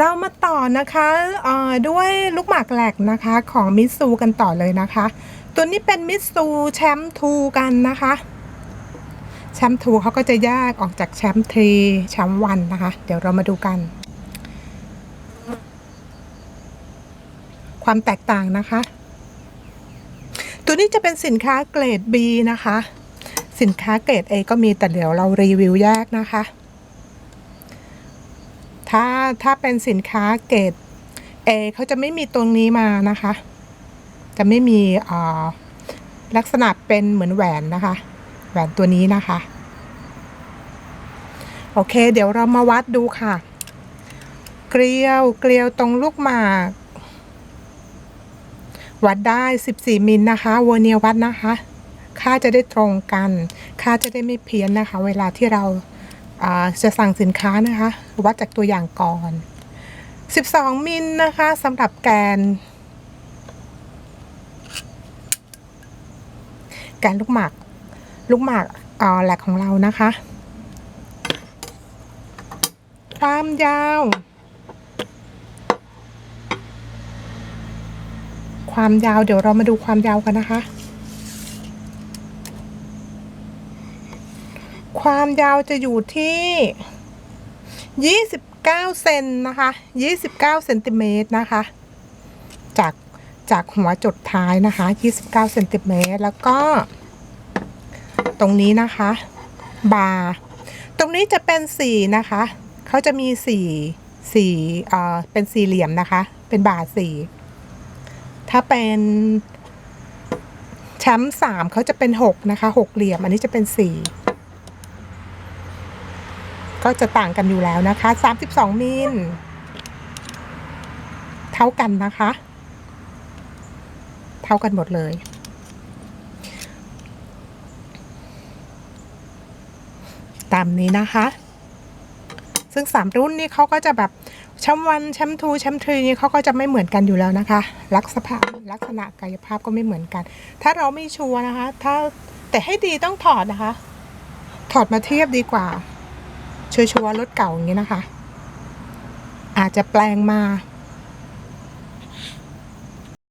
เรามาต่อนะคะออด้วยลูกหมากแหลกนะคะของมิตซูกันต่อเลยนะคะ ตัวนี้เป็นมิตซูแชมป์ทูกันนะคะแชมป์ทูเขาก็จะแยกออกจากแชมป์ทรีแชมป์วันนะคะ เดี๋ยวเรามาดูกัน ความแตกต่างนะคะ ตัวนี้จะเป็นสินค้าเกรด B นะคะ สินค้าเกรด A ก็มีแต่เดี๋ยวเรารีวิวแยกนะคะ ถ้าถ้าเป็นสินค้าเกรด A เขาจะไม่มีตรงนี้มานะคะ จะไม่มีออลักษณะเป็นเหมือนแหวนนะคะ แหวนตัวนี้นะคะ โอเค เดี๋ยวเรามาวัดดูค่ะ เกลียวเกลียวตรงลูกหมาก วัดได้ 14 มิลนะคะเวอร์เนียวัดนะคะ ค่าจะได้ตรงกัน ค่าจะได้ไม่เพี้ยนนะคะ เวลาที่เรา จะสั่งสินค้านะคะ วัดจากตัวอย่างก่อน 12 มิลนะคะสำหรับแกน แกนลูกหมาก ลูกหมากอ่าแหลกของเรานะคะ ความยาว ความยาวเดี๋ยวเรามาดูความยาวกันนะคะ ความยาวจะอยู่ที่ 29 เซนนะคะ 29 เซนติเมตรนะคะ จากจากหัวจดท้ายนะคะ 29 เซนติเมตรแล้วก็ ตรงนี้นะคะ บาร์ ตรงนี้จะเป็นสีนะคะ เขาจะมีสีสีเอ่อ เป็นสี่เหลี่ยมนะคะ เป็นบาร์สีถ้าเป็นแชมป์สามเขาจะเป็นหกนะคะหกเหลี่ยม อันนี้จะเป็นสี่ ก็จะต่างกันอยู่แล้วนะคะสามสิบสองมิล เท่ากันนะคะ เท่ากันหมดเลย ตามนี้นะคะ ซึ่งสามรุ่นนี้เขาก็จะแบบแชมวันแชมทูแชมทรีนี่เขาก็จะไม่เหมือนกันอยู่แล้วนะคะ ลักษณะลักษณะกายภาพก็ไม่เหมือนกัน ถ้าเราไม่ชัวร์นะคะ ถ้าแต่ให้ดีต้องถอดนะคะ ถอดมาเทียบดีกว่า ชัวร์ๆรถเก่าอย่างนี้นะคะ อาจจะแปลงมา